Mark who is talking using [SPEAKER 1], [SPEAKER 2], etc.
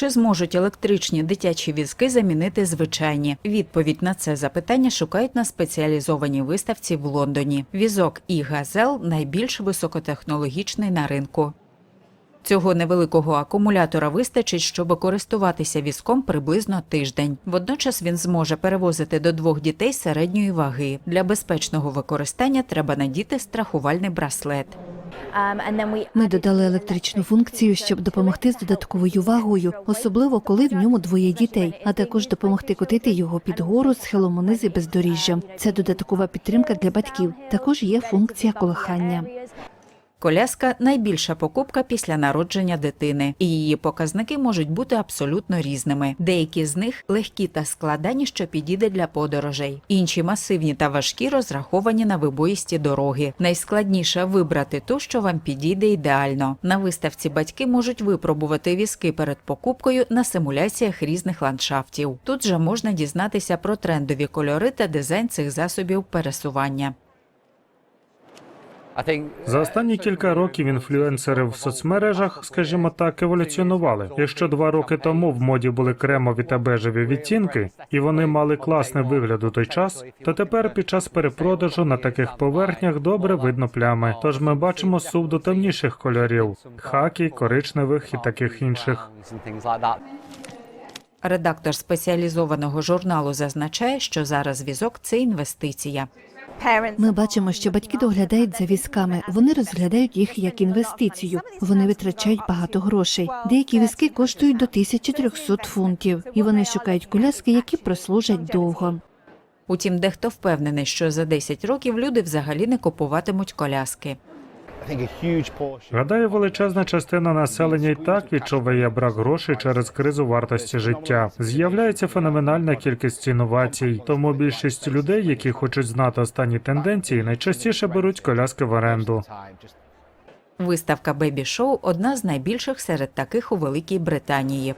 [SPEAKER 1] Чи зможуть електричні дитячі візки замінити звичайні? Відповідь на це запитання шукають на спеціалізованій виставці в Лондоні. Візок і газел найбільш високотехнологічний на ринку. Цього невеликого акумулятора вистачить, щоб користуватися візком приблизно тиждень. Водночас він зможе перевозити до двох дітей середньої ваги. Для безпечного використання треба надіти страхувальний браслет.
[SPEAKER 2] Ми додали електричну функцію, щоб допомогти з додатковою вагою, особливо коли в ньому двоє дітей, а також допомогти котити його під гору схилом униз і бездоріжжям. Це додаткова підтримка для батьків. Також є функція колихання.
[SPEAKER 1] Коляска найбільша покупка після народження дитини, і її показники можуть бути абсолютно різними. Деякі з них легкі та складані, що підійде для подорожей. Інші масивні та важкі розраховані на вибоїсті дороги. Найскладніше вибрати ту, що вам підійде ідеально. На виставці батьки можуть випробувати візки перед покупкою на симуляціях різних ландшафтів. Тут же можна дізнатися про трендові кольори та дизайн цих засобів пересування.
[SPEAKER 3] За останні кілька років інфлюенсери в соцмережах, скажімо так, еволюціонували. Якщо два роки тому в моді були кремові та бежеві відтінки, і вони мали класний вигляд у той час, то тепер під час перепродажу на таких поверхнях добре видно плями. Тож ми бачимо сув до темніших кольорів хакі, коричневих і таких інших.
[SPEAKER 1] Редактор спеціалізованого журналу зазначає, що зараз візок це інвестиція.
[SPEAKER 2] Ми бачимо, що батьки доглядають за візками. Вони розглядають їх як інвестицію. Вони витрачають багато грошей. Деякі візки коштують до 1300 фунтів, і вони шукають коляски, які прослужать довго.
[SPEAKER 1] Утім, дехто впевнений, що за 10 років люди взагалі не купуватимуть коляски.
[SPEAKER 3] Гадаю, величезна частина населення і так відчуває брак грошей через кризу вартості життя. З'являється феноменальна кількість інновацій, тому більшість людей, які хочуть знати останні тенденції, найчастіше беруть коляски в оренду.
[SPEAKER 1] Виставка Бебі Шоу одна з найбільших серед таких у Великій Британії.